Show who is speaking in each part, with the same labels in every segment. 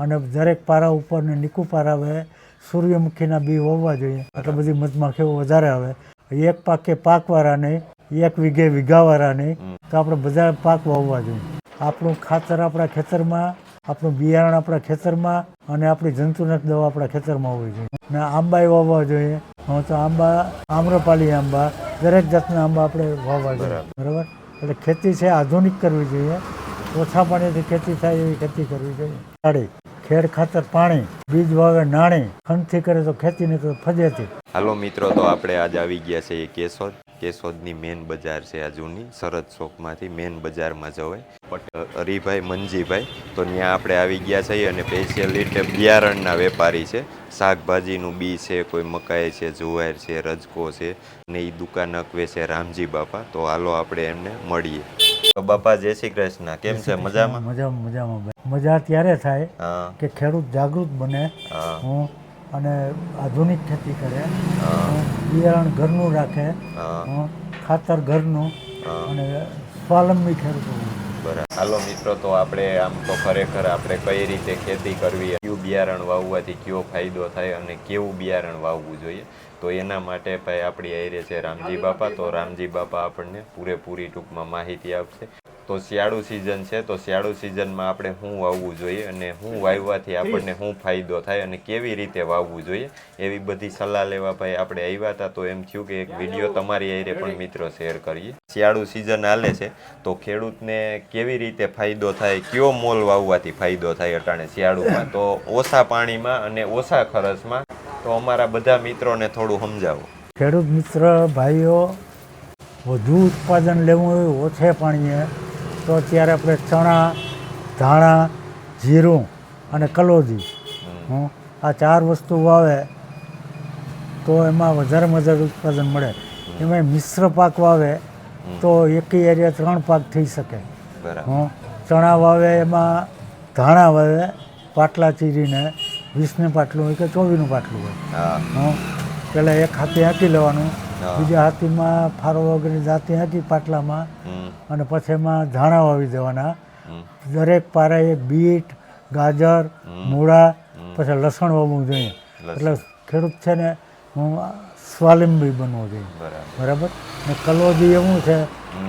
Speaker 1: અને દરેક પારા ઉપર ને નીકુ પારા આવે સૂર્યમુખીના બી વાવવા જોઈએ. એટલે બધી મધમાખીઓ વધારે આવે. એક પાકે પાકવાળા નહીં એક વીઘે વીઘાવાળા નહીં તો આપણે બધા પાક વાવવા જોઈએ. આપણું ખાતર આપણા ખેતરમાં આપણું બિયારણ આપણા ખેતરમાં અને આપણી જંતુનાશક દવા આપણા ખેતરમાં હોવી જોઈએ. ને આંબાય વાવવા જોઈએ. હું તો આંબા આમ્રપાલી આંબા દરેક જાતના આંબા આપણે વાવવા જોઈએ. બરાબર. એટલે ખેતી છે આધુનિક કરવી જોઈએ. ઓછા પાણીથી ખેતી થાય એવી ખેતી કરવી જોઈએ. સાડી ખેડ ખાતર પાણી, બીજ વાવે નાણી ખંડથી કરે તો ખેતી નહીં તો ફજેથી
Speaker 2: હાલો મિત્રો, તો આપણે આજ આવી ગયા છે એ કેશોદ. કેશોદની મેન બજાર છે આ જૂની સરદ ચોકમાંથી મેન બજારમાં જવાય. બટ હરીભાઈ મંજીભાઈ, તો ત્યાં આપણે આવી ગયા છીએ અને સ્પેશિયલી બિયારણના વેપારી છે. શાકભાજીનું બી છે, કોઈ મકાઈ છે, જુવાર છે, રજકો છે, ને એ દુકાન અકવે છે રામજી બાપા. તો હાલો આપણે એમને મળીએ. બાપા જય શ્રી કૃષ્ણ. કેમ છે? મજામાં?
Speaker 1: મજામાં મજામાં મજા ત્યારે થાય કે ખેડૂત જાગૃત બને.
Speaker 2: હું.
Speaker 1: અને આધુનિક ખેતી કરે. બિયારણ ઘરનું રાખે. ખાતર ઘરનું અને સ્વાવલંબી ખેડૂતો.
Speaker 2: હાલો મિત્રો, તો આપણે આમ તો ખરેખર આપણે કઈ રીતે ખેતી કરવી કયું બિયારણ વાવવાથી કયો ફાયદો થાય અને કેવું બિયારણ વાવવું જોઈએ? તો એના માટે ભાઈ આપણી આયરે છે રામજી બાપા. તો રામજી બાપા આપણને પૂરેપૂરી ટૂંકમાં માહિતી આપશે. તો શિયાળુ સિઝન છે તો શિયાળુ સિઝનમાં આપણે શું વાવવું જોઈએ અને શું વાવવાથી આપણને શું ફાયદો થાય અને કેવી રીતે વાવવું જોઈએ એવી બધી સલાહ લેવા ભાઈ આપણે આવ્યા હતા. તો એમ થયું કે એક વીડિયો તમારી આયરે પણ મિત્રો શેર કરીએ. શિયાળુ સિઝન હાલે છે તો ખેડૂતને કેવી રીતે ફાયદો થાય કયો મોલ વાવવાથી ફાયદો થાય અટાણે શિયાળુમાં? તો ઓછા પાણીમાં અને ઓછા ખર્ચમાં. તો અમારા બધા મિત્રોને થોડું સમજાવો.
Speaker 1: ખેડૂત મિત્ર ભાઈઓ વધુ ઉત્પાદન લેવું હોય ઓછે પાણીએ તો અત્યારે આપણે ચણા ધાણા જીરું અને કલોદી હું આ ચાર વસ્તુ વાવે તો એમાં વધારેમાં વધારે ઉત્પાદન મળે. એમાં મિશ્ર પાક વાવે તો એક એરિયા ત્રણ પાક થઈ શકે. હું ચણા વાવે એમાં ધાણા વાવે પાટલા ચીરીને વીસનું પાટલું હોય કે ચોવીસનું પાટલું હોય.
Speaker 2: હં.
Speaker 1: પહેલાં એક હાથે હાંકી લેવાનું. બીજા હાથીમાં ફારો વગેરે જાતિ હતી પાટલામાં. અને પછી એમાં ધાણા વાવી દેવાના દરેક પારાએ બીટ ગાજર મૂળા પછી લસણ વાવવું જોઈએ. એટલે ખેડૂત છે ને હું સ્વાવલંબી બનવો જોઈએ.
Speaker 2: બરાબર.
Speaker 1: ને કલોજી એવું છે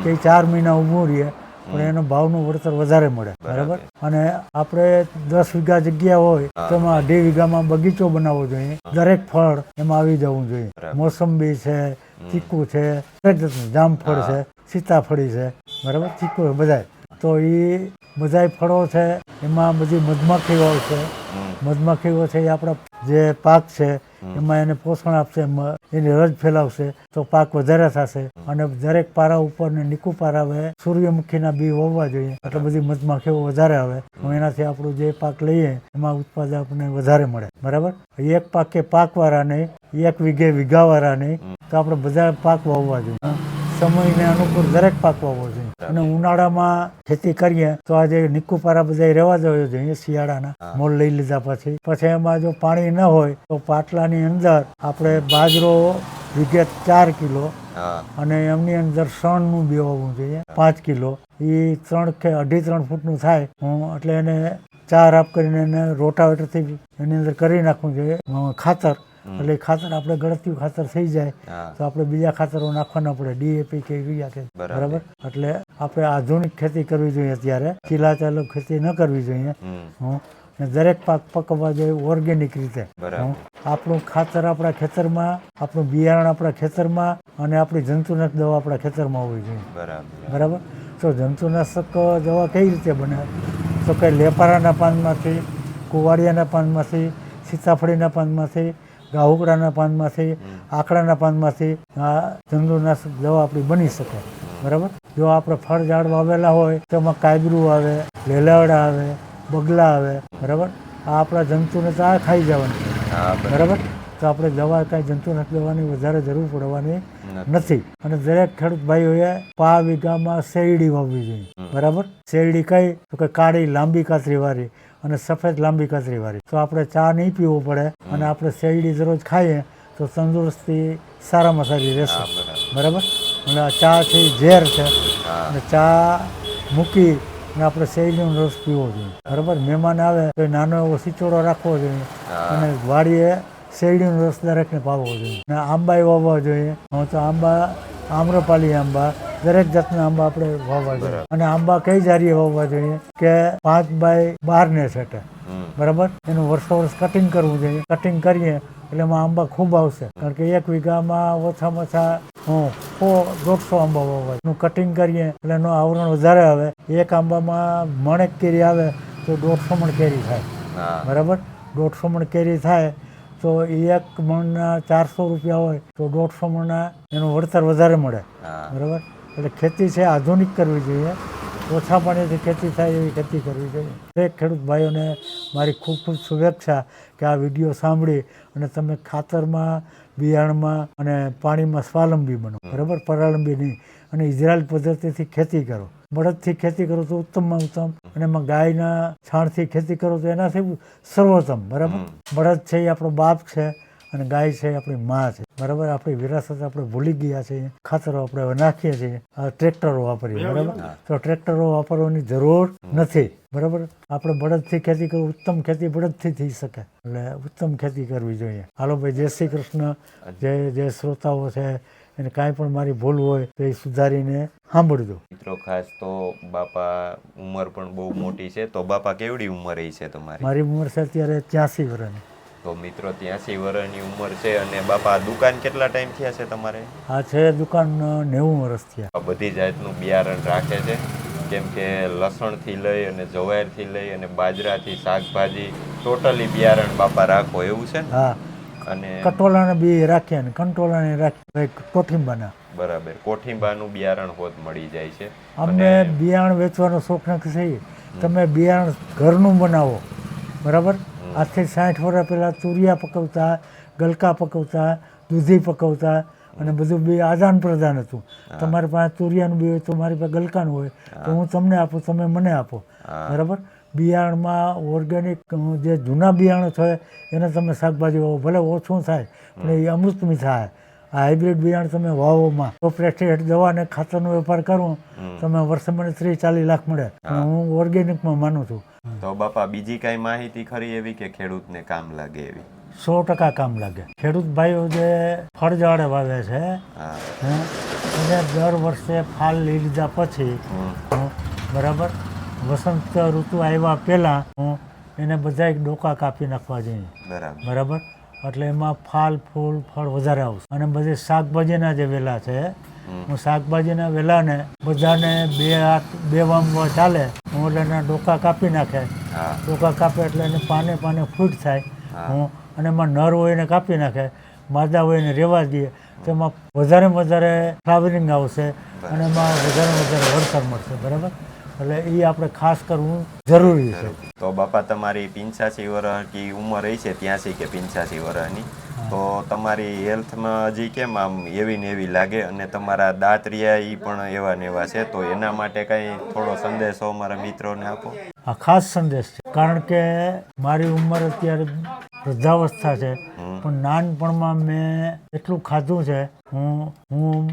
Speaker 1: કે ચાર મહિના ઊભું રહે પણ એનો ભાવનું વળતર વધારે મળે બરાબર. અને આપણે દસ વીઘા જગ્યા હોય તો એમાં અઢી વીઘામાં બગીચો બનાવવો જોઈએ. દરેક ફળ એમાં આવી જવું જોઈએ. મોસંબી છે ચીકુ છે દરેક જાતનું જામફળ છે સીતાફળી છે બરાબર? ચીકુ બધા બધાય. તો એ બધાય ફળો છે એમાં બધી મધમાખીઓ છે. મધમાખીઓ છે એ આપણા જે પાક છે એમાં એને પોષણ આપશે એની રજ ફેલાવશે તો પાક વધારે થશે. અને દરેક પારા ઉપર ને નીકુ પારા આવે સૂર્યમુખીના બી વાવવા જોઈએ. એટલે બધી મધમાખીઓ વધારે આવે તો એનાથી આપણું જે પાક લઈએ એમાં ઉત્પાદન આપણને વધારે મળે. બરાબર? એક પાકે પાકવાળા નહીં એક વીઘે વીઘાવાળા નહીં તો આપણે બધા પાક વાવવા જોઈએ. સમયને અનુકૂળ દરેક પાક વાવવો જોઈએ. અને ઉનાળામાં ખેતી કરીએ તો આજે નિકુપારા બધા રહેવા દેવા જોઈએ શિયાળાના. મોલ લઈ લીધા પછી. પછી એમાં જો પાણી ન હોય તો પાટલાની અંદર આપણે બાજરો વીઘે ચાર કિલો અને એમની અંદર શણનું બી વાવવું જોઈએ પાંચ કિલો. એ ત્રણ કે અઢી ત્રણ ફૂટનું થાય. હું એટલે એને ચાર આપ કરીને એને રોટાવેટરથી એની અંદર કરી નાખવું જોઈએ ખાતર એટલે ખાતર આપણે ગળતિયું ખાતર થઈ જાય તો આપણે બીજા ખાતરો નાખવાના પડે. ડીએપી કે યુરિયા કે.
Speaker 2: બરાબર.
Speaker 1: એટલે આપણે આધુનિક ખેતી કરવી જોઈએ અત્યારે. ચીલા ચાલુ ખેતી ન કરવી જોઈએ. હું. ને દરેક પાક પકવવા જોઈએ ઓર્ગેનિક રીતે. આપણું ખાતર આપણા ખેતરમાં આપણું બિયારણ આપણા ખેતરમાં અને આપણી જંતુનાશક દવા આપણા ખેતરમાં હોવી જોઈએ.
Speaker 2: બરાબર.
Speaker 1: બરાબર? તો જંતુનાશક દવા કઈ રીતે બને? તો કે લેપારાના પાનમાંથી કુવાડિયાના પાનમાંથી સીતાફળીના પાનમાંથી ગાહુકડાના પાનમાંથી આકડાના પાનમાંથી આ જંતુનાશક દવા આપણી બની શકે. બરાબર? જો આપણે ફળ ઝાડ વાવેલા હોય તો એમાં કાયબરું આવે લેલાવડા આવે બગલા આવે. બરાબર? આ આપણા જંતુને તો આ ખાઈ જવાની.
Speaker 2: બરાબર.
Speaker 1: બરાબર? તો આપણે દવા કાંઈ જંતુનાશક દવાની વધારે જરૂર પડવાની નથી. અને દરેક ખેડૂત ભાઈઓએ પા વીઘામાં શેરડી વાવવી જોઈએ. બરાબર? શેરડી કઈ તો કે કાળી લાંબી કાતરી વાળી અને સફેદ લાંબી કચરીવાળી તો આપણે ચા નહીં પીવું પડે અને આપણે શેરડી દરરોજ ખાઈએ તો તંદુરસ્તી સારામાં સારી રહેશે.
Speaker 2: બરાબર.
Speaker 1: અને આ ચા છે એ ઝેર છે. અને ચા મૂકી અને આપણે શેરડીનો રસ પીવો જોઈએ. બરાબર? મહેમાન આવે તો એ નાનો એવો સિચોડો રાખવો જોઈએ અને વાડીએ શેરડીનો રસ દરેકને પાવવો જોઈએ. અને આંબા વાવવા જોઈએ. હવે તો આંબા આમ્રપાલી આંબા દરેક જાતના આંબા આપણે વાવવા જોઈએ. અને આંબા કઈ જારીએ વાવવા જોઈએ કે પાંચ બાય બાર ને સેટે બરાબર? એનું વર્ષો વર્ષ કટિંગ કરવું જોઈએ. કટિંગ કરીએ એટલે એમાં આંબા ખૂબ આવશે. કારણ કે એક વીઘામાં ઓછામાં ઓછા હું સો દોઢસો આંબા વાવવા એનું કટિંગ કરીએ એટલે એનું આવરણ વધારે આવે. એક આંબામાં મણેક કેરી આવે તો દોઢસો મણ કેરી થાય. બરાબર? દોઢસો મણ કેરી થાય તો એક મણના ચારસો રૂપિયા હોય તો દોઢસો મણના એનું વળતર વધારે મળે. બરાબર? એટલે ખેતી છે આધુનિક કરવી જોઈએ. ઓછા પાણીથી ખેતી થાય એવી ખેતી કરવી જોઈએ. દરેક ખેડૂત ભાઈઓને મારી ખૂબ ખૂબ શુભેચ્છા કે આ વીડિયો સાંભળી અને તમે ખાતરમાં બિયારણમાં અને પાણીમાં સ્વાવલંબી બનો. બરાબર? પરાલંબી નહીં. અને ઇઝરાયલ પદ્ધતિથી ખેતી કરો. બળદથી ખેતી કરો તો ઉત્તમમાં ઉત્તમ. અને એમાં ગાયના છાણથી ખેતી કરો તો એનાથી સર્વોત્તમ. બરાબર? બળદ છે એ આપણો બાપ છે. અને ગાય છે આપણી માં છે. બરાબર? આપણી વિરાસત આપણે ભૂલી ગયા છે. ખાતરો આપણે નાખીએ છીએ. ટ્રેક્ટરો વાપરીએ બરાબર? તો ટ્રેક્ટરો વાપરવાની જરૂર નથી બરાબર? આપણે બળદથી ખેતી કરવું ઉત્તમ ખેતી બળદથી થઈ શકે. એટલે ઉત્તમ ખેતી કરવી જોઈએ. હાલો ભાઈ જય શ્રી કૃષ્ણ. જે જે શ્રોતાઓ છે. એને કાંઈ પણ મારી ભૂલ હોય તો એ સુધારીને સાંભળજો.
Speaker 2: મિત્રો ખાસ તો બાપા ઉંમર પણ બહુ મોટી છે. તો બાપા કેવડી ઉંમર એ છે તમારી?
Speaker 1: મારી ઉંમર છે અત્યારે ત્યાંસી વર્ષની
Speaker 2: તો મિત્રો ત્યાંસી વર્ષની ઉંમર છે અને બાપા દુકાન કેટલા ટાઈમ થયા છે તમારે?
Speaker 1: આ છે દુકાન નેવું વર્ષ થયા.
Speaker 2: બધી જાતનું બિયારણ રાખે છે. કેમ કે લસણથી લઈ અને જવારથી લઈ અને બાજરાથી શાકભાજી ટોટલી બિયારણ બાપા રાખો એવું છે ને?
Speaker 1: હા.
Speaker 2: અને
Speaker 1: કટોલાને બી રાખ્યા ને કંટોલાને રાખ્યા કોઠિંબાના
Speaker 2: બરાબર. કોઠિંબાનું બિયારણ હોત મળી જાય છે.
Speaker 1: અમને બિયારણ વેચવાનો શોખ નથી તમે બિયારણ ઘરનું બનાવો. બરાબર? આજથી સાઠ વર્ષ પહેલાં તુરિયા પકવતા ગલકા પકવતા દૂધી પકવતા અને બધું બી આદાન પ્રદાન હતું. તમારી પાસે તુરિયાનું બી હોય તો મારી પાસે ગલકાનું હોય તો હું. તમને આપું તમે મને આપો. બરાબર? બિયારણમાં ઓર્ગેનિક જે જૂના બિયારણો છે એને તમે શાકભાજી વાવો. ભલે ઓછું થાય પણ એ અમૃતમી થાય. આ હાઇબ્રિડ બિયારણ તમે વાવોમાં. તો પ્રેસ્ટેટ દવા અને ખાતરનો વેપાર કરું તમે વર્ષે મને ત્રીસ ચાલીસ લાખ મળે. હું. ઓર્ગેનિકમાં માનું છું.
Speaker 2: તો બાપા બીજી કાંઈ માહિતી ખરી એવી કે ખેડૂતને કામ લાગે એવી?
Speaker 1: સો ટકા કામ લાગે. ખેડૂત ભાઈઓ જે ફળઝાડે વાવે છે એને દર વર્ષે ફાલ લઈ લીધા પછી બરાબર? વસંત ઋતુ આવ્યા પહેલાં હું એને બધા એક ડોકા કાપી નાખવા જઈએ.
Speaker 2: બરાબર.
Speaker 1: બરાબર? એટલે એમાં ફાલ ફૂલ ફળ વધારે આવશે. અને બધી શાકભાજીના જે વેલા છે હું શાકભાજીના વેલાને બધાને બે હાથ બે વામવા ચાલે એટલે એના ડોકા કાપી નાખે. ડોકા કાપે એટલે એને પાને પાને ફૂટ થાય.
Speaker 2: હું.
Speaker 1: અને એમાં નર હોય એને કાપી નાખે. માદા હોય એને રહેવા દઈએ તો એમાં વધારે વધારે ફ્લાવરિંગ આવશે અને એમાં વધારે વધારે વળતર મળશે. બરાબર? એટલે એ આપણે ખાસ કરવું જરૂરી છે.
Speaker 2: તો બાપા તમારી પિંચાસી વર્ષ કી ઉંમર રહી છે? ત્યાંસી કે પિંચાસી વર્ષની તો તમારી હેલ્થમાં હજી કેમ આમ એવી ને એવી લાગે? અને તમારા દાંત રહ્યા એ પણ એવા ને એવા છે તો એના માટે કંઈ થોડો સંદેશો અમારા મિત્રોને આપો.
Speaker 1: આ ખાસ સંદેશ છે. કારણ કે મારી ઉંમર અત્યારે વૃદ્ધાવસ્થા છે. પણ નાનપણમાં મેં એટલું ખાધું છે હું હું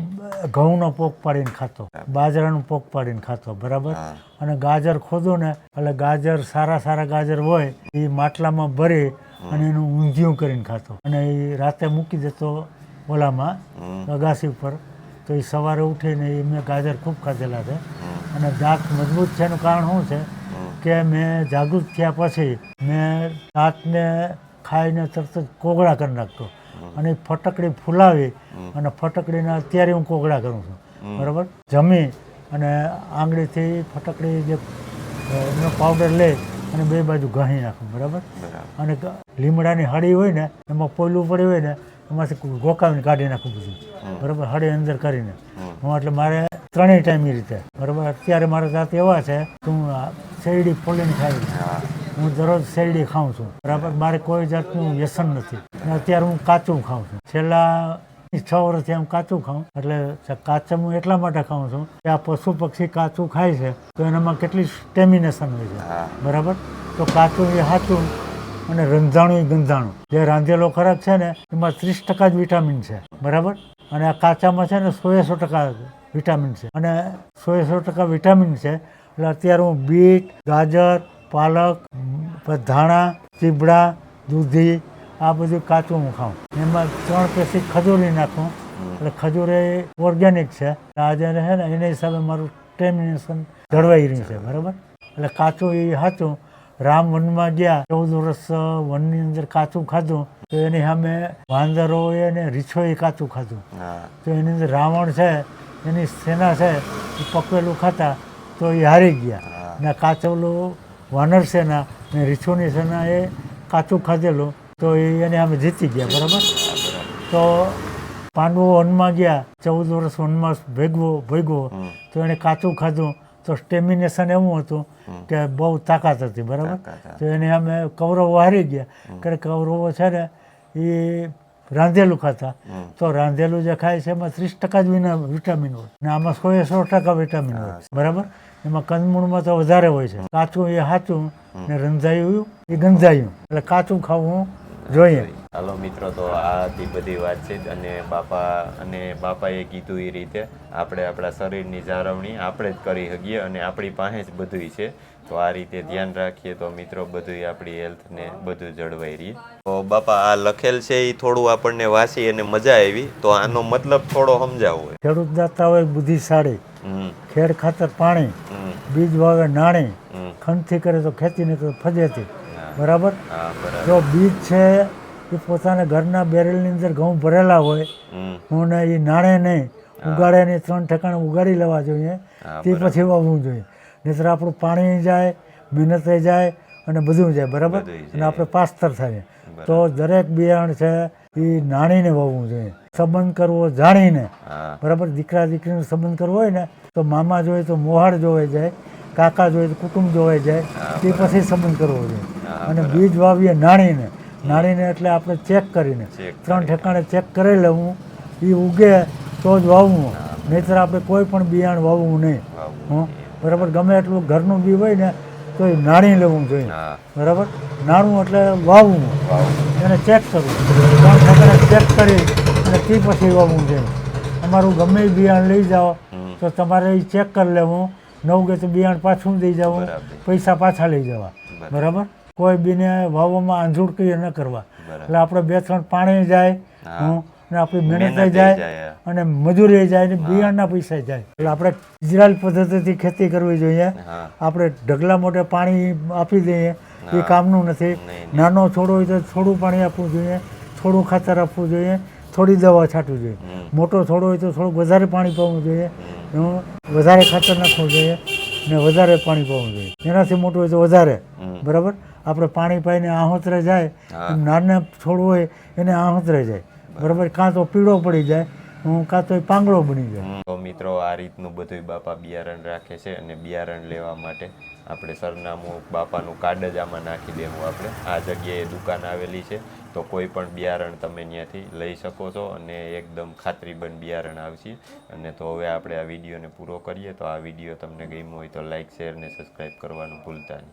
Speaker 1: ઘઉંનો પોક પાડીને ખાતો. બાજરાનું પોક પાડીને ખાતો બરાબર? અને ગાજર ખોદું ને એટલે ગાજર સારા સારા ગાજર હોય એ માટલામાં ભરી અને એનું ઊંધિયું કરીને ખાતો. અને એ રાતે મૂકી દેતો ઓલામાં અગાસી ઉપર. તો એ સવારે ઉઠીને એ મેં ગાજર ખૂબ ખાધેલા છે. અને દાંત મજબૂત છે એનું કારણ શું છે કે મેં જાગૃત થયા પછી મેં દાંતને ખાઈને તરત જ કોગળા કરી નાખતો. અને એ ફટકડી ફૂલાવી અને ફટકડીના અત્યારે હું કોગળા કરું છું. બરાબર? જમી અને આંગળીથી ફટકડી જે એનો પાવડર લે અને બે બાજુ ઘણી નાખું બરાબર? અને લીમડાની હળી હોય ને એમાં પોયલું પડ્યું હોય ને એમાંથી ગોકાવીને કાઢી નાખું બધું. બરાબર? હળી અંદર કરીને. હું એટલે મારે ત્રણેય ટાઈમ એ રીતે. બરાબર? અત્યારે મારા જાત એવા છે કે હું શેરડી ફોલીને ખાઈ
Speaker 2: હા
Speaker 1: દરરોજ શેરડી ખાઉં છું. બરાબર? મારે કોઈ જાતનું વ્યસન નથી. અને અત્યારે હું કાચું ખાઉં છું. છેલ્લા છ વર્ષથી આમ કાચું ખાઉં. એટલે કાચું હું એટલા માટે ખાઉં છું કે આ પશુ પક્ષી કાચું ખાય છે તો એનામાં કેટલી સ્ટેમિનેશન હોય છે. બરાબર? તો કાચું એ સાચું અને રંધાણું એ ગંધાણું. જે રાંધેલો ખોરાક છે ને એમાં ત્રીસ ટકા જ વિટામિન છે. બરાબર? અને આ કાચામાં છે ને સો સો ટકા વિટામિન છે. અને સો સો ટકા વિટામિન છે એટલે અત્યારે હું બીટ ગાજર પાલક ધાણા ચીબડા દૂધી આ બધું કાચું હું ખાઉં. એમાં ત્રણ પેસી ખજૂરી નાખું. એટલે ખજૂર એ ઓર્ગેનિક છે. આજે રહે ને એના હિસાબે મારું ટેમિનેશન જળવાઈ રહ્યું છે બરાબર? એટલે કાચું એ સાચું રામ વનમાં ગયા ચૌદ વર્ષ વનની અંદર કાચું ખાધું તો એની સામે વાંદરોએ અને રીછોએ કાચું ખાધું. તો એની અંદર રાવણ છે એની સેના છે એ પકવેલું ખાતા તો એ હારી ગયા. ને કાચેલું વાનર સેના ને રીછોની સેના એ કાચું ખાધેલું તો એ એને અમે જીતી ગયા બરાબર? તો પાંડવો વનમાં ગયા ચૌદ વર્ષ વનમાં ભેગવો ભેગવો તો એણે કાચું ખાધું. તો સ્ટેમિનેશન એવું હતું કે બહુ તાકાત હતી બરાબર? તો એને અમે કૌરવો હારી ગયા. કે કૌરવો છે ને એ રાંધેલું ખાતા. તો રાંધેલું જે ખાય છે એમાં ત્રીસ ટકા જ વિના વિટામિન હોય. ને આમાં સો સો ટકા વિટામિન હોય બરાબર? એમાં કંદમૂળમાં તો વધારે હોય છે. કાચું એ સાચું ને રંધાયું એ ગંધાયું. એટલે કાચું ખાવું જોઈએ.
Speaker 2: હાલો મિત્રો તો આ હતી બધી વાતચીત અને બાપા અને બાપાએ કીધું એ રીતે. આપણે આપણા શરીરની જાળવણી આપણે જ કરી શકીએ અને આપણી પાસે જ બધું છે. તો આ રીતે ધ્યાન રાખીએ તો મિત્રો બધું આપણી હેલ્થને બધું જળવાઈ રહી. તો બાપા આ લખેલ છે એ થોડું આપણને વાંચી અને મજા આવી. તો આનો મતલબ થોડો સમજાવો.
Speaker 1: ખેડૂત દાતા હોય બુદ્ધિશાળી. ખેડ ખાતર પાણી બીજ વાવે નાણી ખંડથી કરે તો ખેતી નહીં તો ફજેતી. બરાબર? જો બીજ છે એ પોતાના ઘરના બેરેલની અંદર ઘઉં ભરેલા હોય હું ને એ નાણે નહીં ઉગાડે નહીં ત્રણ ઠેકાણે ઉગાડી લેવા જોઈએ તે પછી વાવવું જોઈએ. નહીંતર આપણું પાણી જાય મહેનત જાય અને બધું જાય બરાબર? અને આપણે પાસ્તર થાય. તો દરેક બિયારણ છે એ નાણીને વાવવું જોઈએ. સંબંધ કરવો જાણીને બરાબર? દીકરા દીકરીનો સંબંધ કરવો હોય ને તો મામા જોઈએ તો મોહાડ જોવાઈ જાય કાકા જોઈએ તો કુટુંબ જોવાઈ જાય તે પછી સંબંધ કરવો જોઈએ. અને બીજ વાવીએ નાણીને નાણીને એટલે આપણે ચેક કરીને ત્રણ ઠેકાણે ચેક કરી લેવું. એ ઉગે તો જ વાવવું. નહીતર આપણે કોઈ પણ બિયાણ વાવવું નહીં. હં? બરાબર? ગમે એટલું ઘરનું બી હોય ને તો એ નાણી લેવું જોઈએ. બરાબર? નાણું એટલે વાવવું.
Speaker 2: વાવવું.
Speaker 1: એને ચેક કરવું. ત્રણ ઠેકાણે ચેક કરી અને તે પછી વાવવું જોઈએ અમારું ગમે બિયાણ લઈ જાઓ. તો તમારે એ ચેક કરી લેવું. નવ કે તો બિયાણ પાછું દઈ જવું પૈસા પાછા લઈ જવા.
Speaker 2: બરાબર.
Speaker 1: કોઈ બીને વાવવામાં આંધૂળ કહીએ ન કરવા. એટલે આપણે બે ત્રણ પાણી જાય ને આપણી મહેનત જાય, અને મજૂરી જાય ને બિયાણના પૈસા જાય. એટલે આપણે ઇઝરાયલ પદ્ધતિથી ખેતી કરવી જોઈએ. આપણે ઢગલા મોટે પાણી આપી દઈએ. એ કામનું નથી. નાનો છોડો હોય તો થોડું પાણી આપવું જોઈએ. થોડું ખાતર આપવું જોઈએ. થોડી દવા છાંટવી જોઈએ. મોટો છોડો હોય તો થોડુંક વધારે પાણી પાવું જોઈએ. એનું વધારે ખાતર નાખવું જોઈએ ને વધારે પાણી પાવું જોઈએ. એનાથી મોટું હોય તો વધારે. બરાબર? આપણે પાણી પાઈને આહોતરે જાય નાના છોડ હોય એને આહોતરે જાય. બરાબર. કાં તો પીળો પડી જાય હું કાં તો પાંગળો બની જાય.
Speaker 2: તો મિત્રો આ રીતનું બધું બાપા બિયારણ રાખે છે અને બિયારણ લેવા માટે આપણે સરનામું બાપાનું કાર્ડ જ આમાં નાખી દેવું આપણે. આ જગ્યાએ દુકાન આવેલી છે. તો કોઈ પણ બિયારણ તમે ત્યાંથી લઈ શકો છો અને એકદમ ખાતરીબંધ બિયારણ આવશે. અને તો હવે આપણે આ વિડીયોને પૂરો કરીએ. તો આ વીડિયો તમને ગમ્યો હોય તો લાઇક શેર ને સબસ્ક્રાઈબ કરવાનું ભૂલતા નહીં.